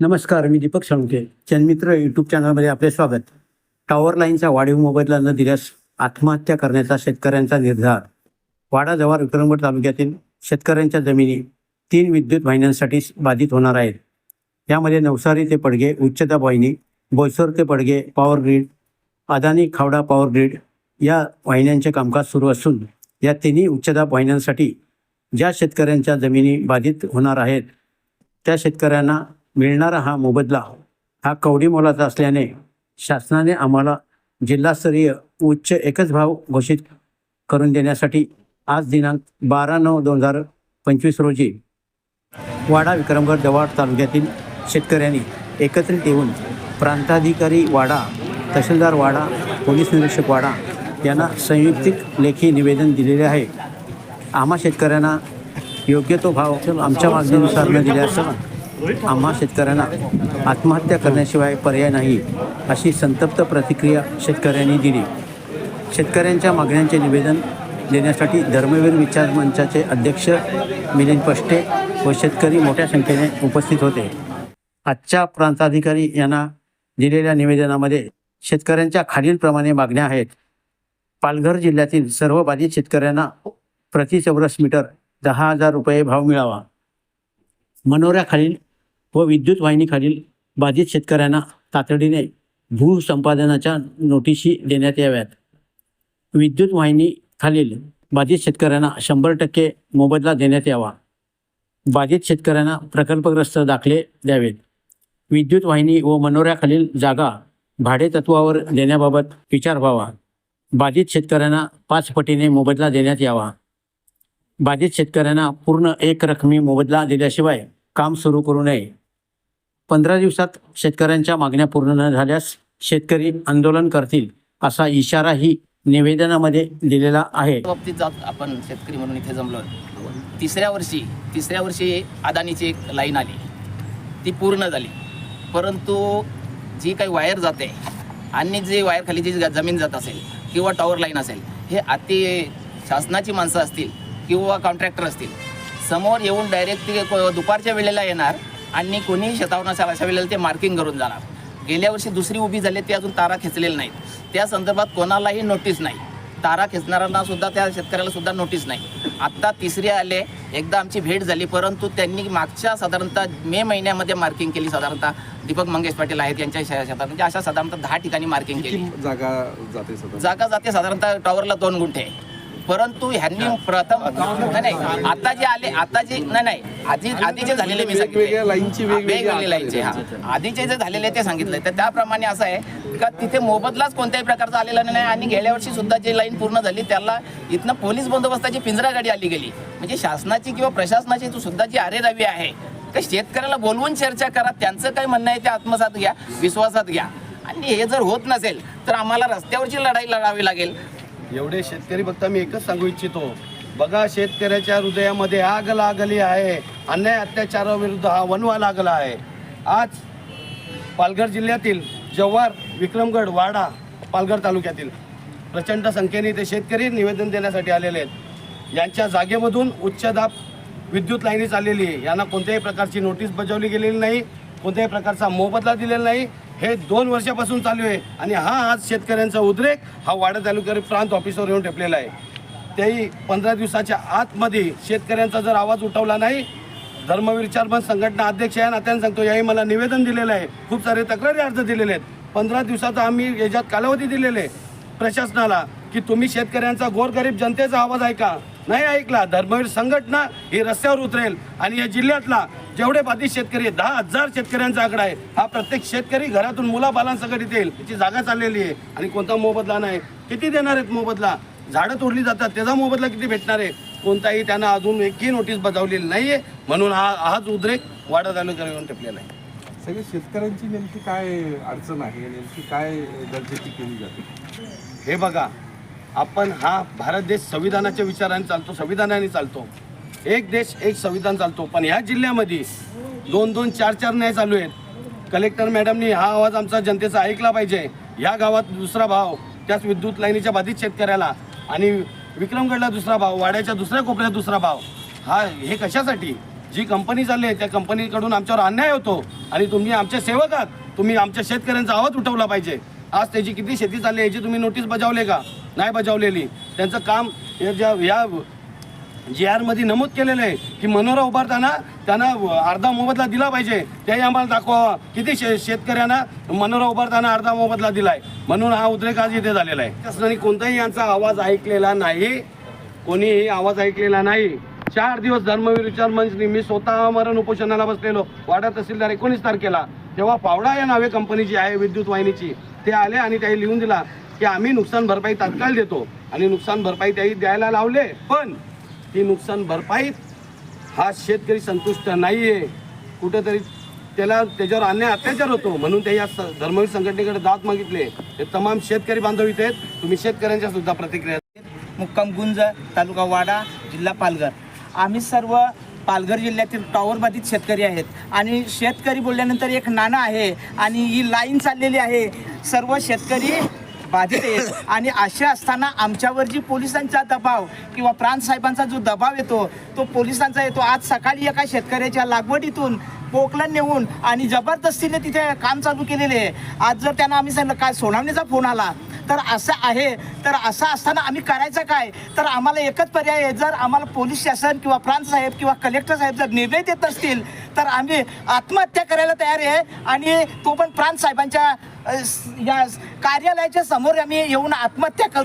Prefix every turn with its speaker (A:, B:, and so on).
A: नमस्कार मी दीपक साळुंके जनमित्र यूट्यूब चॅनलमध्ये आपले स्वागत. टॉवर लाईनचा वाढीव मोबदला न दिल्यास आत्महत्या करण्याचा शेतकऱ्यांचा निर्धार. वाडा जव्हार विक्रमगड तालुक्यातील शेतकऱ्यांच्या जमिनी तीन विद्युत वाहिन्यांसाठी बाधित होणार आहेत. यामध्ये नवसारी ते पडगे उच्चदाब वाहिनी बोईसर ते Padghe power grid Adani Khavda power grid या वाहिन्यांचे कामकाज सुरू असून या तिन्ही उच्चदाब वाहिन्यांसाठी ज्या शेतकऱ्यांच्या जमिनी बाधित होणार आहेत त्या शेतकऱ्यांना मिळणारा हा मोबदला हा कवडी मोलाचा असल्याने शासनाने आम्हाला जिल्हास्तरीय उच्च एकच भाव घोषित करून देण्यासाठी आज दिनांक बारा नऊ दोन हजार पंचवीस रोजी वाडा विक्रमगड जवाड तालुक्यातील शेतकऱ्यांनी एकत्रित येऊन प्रांताधिकारी वाडा तहसीलदार वाडा पोलीस निरीक्षक वाडा यांना संयुक्तिक लेखी निवेदन दिलेले आहे. आम्हा शेतकऱ्यांना योग्य तो भाव आमच्या मागणीनुसार न दिल्यास आम्हा शेतकऱ्यांना आत्महत्या करण्याशिवाय पर्याय नाही अशी संतप्त प्रतिक्रिया शेतकऱ्यांनी दिली. शेतकऱ्यांच्या मागण्यांचे निवेदन देण्यासाठी धर्मवीर विचार मंचाचे अध्यक्ष मिलिंद पष्टे व शेतकरी मोठ्या संख्येने उपस्थित होते. आजच्या प्रांताधिकारी यांना दिलेल्या निवेदनामध्ये शेतकऱ्यांच्या खालीलप्रमाणे मागण्या आहेत. पालघर जिल्ह्यातील सर्व बाधित शेतकऱ्यांना प्रति चौरस मीटर दहा हजार रुपये भाव मिळावा. मनोऱ्याखालील व विद्युत वाहिनीखालील बाधित शेतकऱ्यांना तातडीने भूसंपादनाच्या नोटिशी देण्यात याव्यात. विद्युत वाहिनीखालील बाधित शेतकऱ्यांना शंभर टक्के मोबदला देण्यात यावा. बाधित शेतकऱ्यांना प्रकल्पग्रस्त दाखले द्यावेत. विद्युत वाहिनी व मनोऱ्याखालील जागा भाडेतत्वावर देण्याबाबत विचार व्हावा. बाधित शेतकऱ्यांना पाच पटीने मोबदला देण्यात यावा. बाधित शेतकऱ्यांना पूर्ण एक रकमी मोबदला दिल्याशिवाय काम सुरू करू नये. पंधरा दिवसात शेतकऱ्यांच्या मागण्या पूर्ण न झाल्यास शेतकरी आंदोलन करतील असा इशाराही निवेदनामध्ये दिलेला आहे.
B: बाबतीत जात आपण शेतकरी म्हणून इथे जमलो तिसऱ्या वर्षी तिसऱ्या वर्षी अदानीची एक लाईन आली. ती पूर्ण झाली. परंतु जी काही वायर जाते आणि जे वायर खाली जी जमीन जात असेल किंवा टॉवर लाईन असेल हे अति शासनाची माणसं असतील किंवा कॉन्ट्रॅक्टर असतील. समोर येऊन डायरेक्ट ते दुपारच्या वेळेला येणार आणि कोणीही शेतावर नसेल अशा वेळेला ते मार्किंग करून जाणार. गेल्या वर्षी दुसरी उभी झाली ते अजून तारा खेचलेल्या नाहीत. त्या संदर्भात कोणालाही नोटीस नाही. तारा खेचणाऱ्यांना सुद्धा त्या शेतकऱ्याला सुद्धा नोटीस नाही. आत्ता तिसरे आले एकदा आमची भेट झाली परंतु त्यांनी मागच्या साधारणतः मे महिन्यामध्ये मार्किंग केली साधारणतः दीपक मंगेश पाटील आहेत यांच्या शेतात. म्हणजे अशा साधारणतः दहा ठिकाणी मार्किंग केली.
C: जागा जाते
B: जागा जाते साधारणतः टॉवरला दोन गुंठे. परंतु ह्यांनी प्रथम नाही आता जे आले आता जे नाही नाही. आधी आधी जे झालेले मी सांगितले.
C: लाईनची वेगवेगळी
B: वेगवेगळे लाईनचे हा. आधीचे जे झालेले ते सांगितले. तर त्याप्रमाणे असं आहे का तिथे मोबदलाच कोणत्याही प्रकारचा आलेला नाही आणि गेल्या वर्षी सुद्धा जी लाईन पूर्ण झाली त्याला इथनं पोलीस बंदोबस्ताची पिंजरा गाडी आली गेली. म्हणजे शासनाची किंवा प्रशासनाची तू सुद्धा जी आरेरावी आहे तर शेतकऱ्याला बोलवून चर्चा करा त्यांचं काय म्हणणं आहे ते आत्मसात घ्या विश्वासात घ्या. आणि हे जर होत नसेल तर आम्हाला रस्त्यावरची लढाई लढावी लागेल.
D: एवढे शेतकरी फक्त मी एकच सांगू इच्छितो. बघा शेतकऱ्याच्या हृदयामध्ये आग लागली आहे. अन्याय अत्याचाराविरुद्ध हा वनवा लागला आहे. आज पालघर जिल्ह्यातील जव्हार विक्रमगड वाडा पालघर तालुक्यातील प्रचंड संख्येने ते शेतकरी निवेदन देण्यासाठी आलेले आहेत. यांच्या जागेमधून उच्च दाब विद्युत लाईनी चाललेली आहे. यांना कोणत्याही प्रकारची नोटीस बजावली गेलेली नाही. कोणत्याही प्रकारचा मोबदला दिलेला नाही. हे दोन वर्षापासून चालू आहे आणि हा आज शेतकऱ्यांचा उद्रेक हा वाडा तालुक्यातील प्रांत ऑफिसवर येऊन ठेपलेला आहे. तेही पंधरा दिवसाच्या आतमध्ये शेतकऱ्यांचा जर आवाज उठवला नाही धर्मवीर चारमन संघटना अध्यक्ष या नात्याने सांगतो याही मला निवेदन दिलेलं आहे. खूप सारे तक्रारी अर्ज दिलेले आहेत. पंधरा दिवसाचा आम्ही याच्यात कालावधी दिलेले आहे प्रशासनाला की तुम्ही शेतकऱ्यांचा गोरगरीब जनतेचा आवाज ऐका. नाही ऐकला धर्मवीर संघटना ही रस्त्यावर उतरेल आणि या जिल्ह्यातला जेवढे बाधित शेतकरी दहा हजार शेतकऱ्यांचा आकडा आहे. हा प्रत्येक शेतकरी घरातून मुलाबालांसकट येईल. त्याची जागा चाललेली आहे. आणि कोणता मोबदला नाही. किती देणार आहेत मोबदला? झाडं तोडली जातात. त्याचा मोबदला किती भेटणार आहे? कोणताही त्यांना अजून एकही नोटीस बजावलेली नाही आहे म्हणून हा हाच उद्रेक वाडा तालुक्यावर येऊन टेपलेला आहे.
C: सगळ्या शेतकऱ्यांची नेमकी काय अडचण आहे? नेमकी काय दर्जाची केली जाते?
D: हे बघा आपण हा भारत देश संविधानाच्या विचाराने चालतो संविधानाने चालतो. एक देश एक संविधान चालतो. पण ह्या जिल्ह्यामध्ये दोन दोन चार चार न्याय चालू आहेत. कलेक्टर मॅडमनी हा आवाज आमचा जनतेचा ऐकला पाहिजे. ह्या गावात दुसरा भाव त्याच विद्युत लाईनीच्या बाधित शेतकऱ्याला आणि विक्रमगडला दुसरा भाव वाड्याच्या दुसऱ्या कोपऱ्यात दुसरा भाव. हा हे कशासाठी? जी कंपनी चालली आहे त्या कंपनीकडून आमच्यावर अन्याय होतो आणि तुम्ही आमच्या सेवक आहात. तुम्ही आमच्या शेतकऱ्यांचा आवाज उठवला पाहिजे. आज त्याची किती शेती चालली आहे याची तुम्ही नोटीस बजावले का? नाही बजावलेली. त्यांचं काम या ज्या या जी आरमध्ये नमूद केलेलं आहे की मनोरा उभारताना त्यांना अर्धा मोबदला दिला पाहिजे. त्याही आम्हाला दाखवा किती शे शेतकऱ्यांना मनोरा उभारताना अर्धा मोबदला दिलाय. म्हणून हा उद्रेक आज इथे झालेला आहे. शासनाने कोणताही यांचा आवाज ऐकलेला नाही. कोणीही आवाज ऐकलेला नाही. चार दिवस धर्मवीर विचार मंचनी मी स्वतः मरण उपोषणाला बसलेलो. वाडा तहसीलदार एकोणीस तारखेला. तेव्हा पावडा या नावे कंपनीची आहे विद्युत वाहिनीची. ते आले आणि त्याही लिहून दिला की आम्ही नुकसान भरपाई तात्काळ देतो. आणि नुकसान भरपाई त्याही द्यायला लावले. पण ती नुकसान भरपाईत हा शेतकरी संतुष्ट नाही आहे कुठेतरी त्याला त्याच्यावर अन्याय अत्याचार होतो म्हणून ते या धर्मवीर संघटनेकडे दाद मागितले. हे तमाम शेतकरी बांधव इथे आहेत तुम्ही शेतकऱ्यांच्या सुद्धा प्रतिक्रिया
E: मुक्काम गुंज तालुका वाडा जिल्हा पालघर. आम्ही सर्व पालघर जिल्ह्यातील टॉवर बाधित शेतकरी आहेत. आणि शेतकरी बोलल्यानंतर एक नाणं आहे आणि ही लाईन चाललेली आहे. सर्व शेतकरी बाधित आहेत. आणि असे असताना आमच्यावर जी पोलिसांचा दबाव किंवा प्रांत साहेबांचा जो दबाव येतो तो पोलिसांचा येतो. आज सकाळी एका शेतकऱ्याच्या लागवडीतून पोकलन नेऊन आणि जबरदस्तीने तिथे काम चालू केलेले आहे. आज जर त्यांना आम्ही सांगितलं काय सोनावणीचा फोन आला? तर असं आहे. तर असं असताना आम्ही करायचं काय? तर आम्हाला एकच पर्याय आहे. जर आम्हाला पोलीस शासन किंवा प्रांत साहेब किंवा कलेक्टर साहेब जर निर्णय देत असतील तर आम्ही आत्महत्या करायला तयार आहे. आणि तो पण प्रांत साहेबांच्या या कार्यालयाच्या समोर आम्ही येऊन आत्महत्या करू.